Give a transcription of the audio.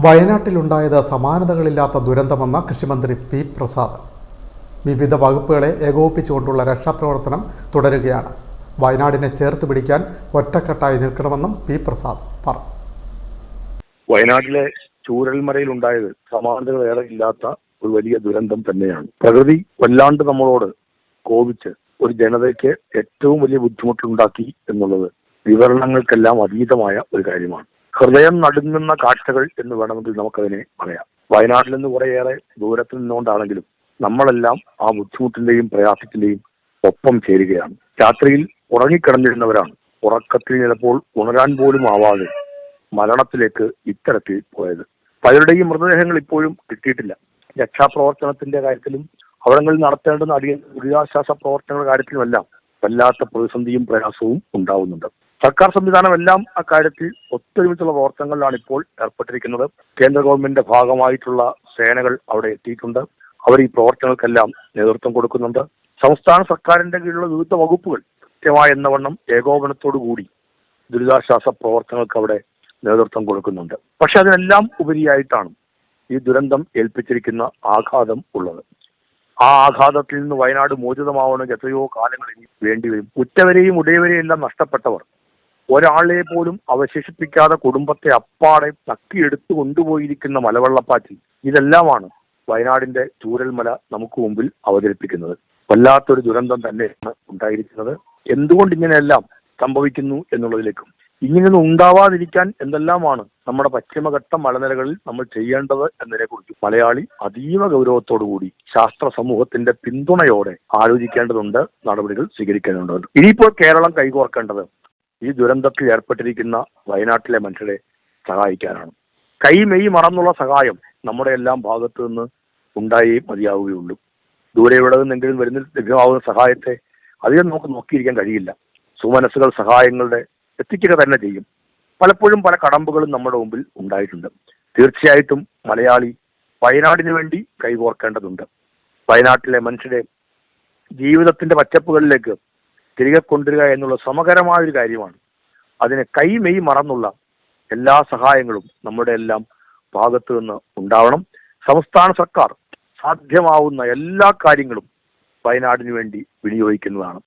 വയനാട്ടിലുണ്ടായത് സമാനതകളില്ലാത്ത ദുരന്തമെന്ന കൃഷിമന്ത്രി പി പ്രസാദ്. വിവിധ വകുപ്പുകളെ ഏകോപിപ്പിച്ചുകൊണ്ടുള്ള രക്ഷാപ്രവർത്തനം തുടരുകയാണ്. വയനാടിനെ ചേർത്ത് പിടിക്കാൻ ഒറ്റക്കെട്ടായി നിൽക്കണമെന്നും പി പ്രസാദ് പറഞ്ഞു. വയനാട്ടിലെ സമാനതകൾ ഏറെ ഇല്ലാത്ത ഒരു വലിയ ദുരന്തം തന്നെയാണ്. പ്രകൃതി വല്ലാണ്ട് നമ്മളോട് കോപിച്ച് ഒരു ജനതയ്ക്ക് ഏറ്റവും വലിയ ബുദ്ധിമുട്ടുണ്ടാക്കി എന്നുള്ളത് വിവരണങ്ങൾക്കെല്ലാം അതീതമായ ഒരു കാര്യമാണ്. ഹൃദയം നടുങ്ങുന്ന കാഴ്ചകൾ എന്ന് വേണമെങ്കിൽ നമുക്കതിനെ പറയാം. വയനാട്ടിൽ നിന്ന് കുറേയേറെ ദൂരത്തിൽ നിന്നുകൊണ്ടാണെങ്കിലും നമ്മളെല്ലാം ആ ബുദ്ധിമുട്ടിന്റെയും പ്രയാസത്തിന്റെയും ഒപ്പം ചേരുകയാണ്. രാത്രിയിൽ ഉറങ്ങിക്കിടന്നിരുന്നവരാണ് ഉറക്കത്തിൽ ചിലപ്പോൾ ഉണരാൻ പോലും ആവാതെ മരണത്തിലേക്ക് ഇത്തരത്തിൽ പോയത്. പലരുടെയും മൃതദേഹങ്ങൾ ഇപ്പോഴും കിട്ടിയിട്ടില്ല. രക്ഷാപ്രവർത്തനത്തിന്റെ കാര്യത്തിലും അവിടങ്ങളിൽ നടത്തേണ്ടുന്ന അടിയ ദുരിതാശ്വാസ പ്രവർത്തനങ്ങളുടെ കാര്യത്തിലുമെല്ലാം വല്ലാത്ത പ്രതിസന്ധിയും പ്രയാസവും ഉണ്ടാവുന്നുണ്ട്. സർക്കാർ സംവിധാനം എല്ലാം അക്കാര്യത്തിൽ ഒത്തൊരുമിച്ചുള്ള പ്രവർത്തനങ്ങളിലാണ് ഇപ്പോൾ ഏർപ്പെട്ടിരിക്കുന്നത്. കേന്ദ്ര ഗവൺമെന്റിന്റെ ഭാഗമായിട്ടുള്ള സേനകൾ അവിടെ എത്തിയിട്ടുണ്ട്. അവർ ഈ പ്രവർത്തനങ്ങൾക്കെല്ലാം നേതൃത്വം കൊടുക്കുന്നുണ്ട്. സംസ്ഥാന സർക്കാരിന്റെ കീഴിലുള്ള വിവിധ വകുപ്പുകൾ കൃത്യമായ എന്നവണ്ണം ഏകോപനത്തോടു കൂടി ദുരിതാശ്വാസ പ്രവർത്തനങ്ങൾക്ക് അവിടെ നേതൃത്വം കൊടുക്കുന്നുണ്ട്. പക്ഷെ അതിനെല്ലാം ഉപരിയായിട്ടാണ് ഈ ദുരന്തം ഏൽപ്പിച്ചിരിക്കുന്ന ആഘാതം ഉള്ളത്. ആ ആഘാതത്തിൽ നിന്ന് വയനാട് മോചിതമാവണമെങ്കിൽ എത്രയോ കാലങ്ങൾ വേണ്ടിവരും ഉറ്റവരെയും ഉടയവരെയും എല്ലാം നഷ്ടപ്പെട്ടവർ ഒരാളെ പോലും അവശേഷിപ്പിക്കാതെ കുടുംബത്തെ അപ്പാടെ തക്കിയെടുത്തു കൊണ്ടുപോയിരിക്കുന്ന മലവെള്ളപ്പാച്ചിൽ ഇതെല്ലാമാണ് വയനാടിന്റെ ചൂരൽമല നമുക്ക് മുമ്പിൽ അവതരിപ്പിക്കുന്നത്. വല്ലാത്തൊരു ദുരന്തം തന്നെയാണ് ഉണ്ടായിരിക്കുന്നത്. എന്തുകൊണ്ട് ഇങ്ങനെയെല്ലാം സംഭവിക്കുന്നു എന്നുള്ളതിലേക്കും. ഇങ്ങനെയൊന്നും ഉണ്ടാവാതിരിക്കാൻ എന്തെല്ലാമാണ് നമ്മുടെ പശ്ചിമഘട്ട മലനിരകളിൽ നമ്മൾ ചെയ്യേണ്ടത് എന്നതിനെക്കുറിച്ച് മലയാളി അതീവ ഗൗരവത്തോടുകൂടി ശാസ്ത്ര സമൂഹത്തിന്റെ പിന്തുണയോടെ ആലോചിക്കേണ്ടതുണ്ട് നടപടികൾ സ്വീകരിക്കേണ്ടതുണ്ട്. ഇനിയിപ്പോൾ കേരളം കൈകോർക്കേണ്ടത് ഈ ദുരന്തത്തിൽ ഏർപ്പെട്ടിരിക്കുന്ന വയനാട്ടിലെ മനുഷ്യരെ സഹായിക്കാനാണ്. കൈ മെയ് മറന്നുള്ള സഹായം നമ്മുടെ എല്ലാം ഭാഗത്തു നിന്ന് ഉണ്ടായേ മതിയാവുകയുള്ളൂ. ദൂരെ എവിടെ നിന്നെങ്കിലും വരുന്ന ലഭ്യമാവുന്ന സഹായത്തെ അധികം നമുക്ക് നോക്കിയിരിക്കാൻ കഴിയില്ല. സുമനസ്സുകൾ സഹായങ്ങളുടെ എത്തിക്കുക തന്നെ ചെയ്യും. പലപ്പോഴും പല കടമ്പുകളും നമ്മുടെ മുമ്പിൽ ഉണ്ടായിട്ടുണ്ട്. തീർച്ചയായിട്ടും മലയാളി വയനാടിന് വേണ്ടി കൈകോർക്കേണ്ടതുണ്ട്. വയനാട്ടിലെ മനുഷ്യരെ ജീവിതത്തിന്റെ പച്ചപ്പുകളിലേക്ക് തിരികെ കൊണ്ടുവരിക എന്നുള്ള സമകരമായ ഒരു കാര്യമാണ്. അതിന് കൈമെയ് മറന്നുള്ള എല്ലാ സഹായങ്ങളും നമ്മുടെ എല്ലാം ഭാഗത്തു നിന്ന് ഉണ്ടാവണം. സംസ്ഥാന സർക്കാർ സാധ്യമാവുന്ന എല്ലാ കാര്യങ്ങളും വയനാടിനു വേണ്ടി വിനിയോഗിക്കുന്നതാണ്.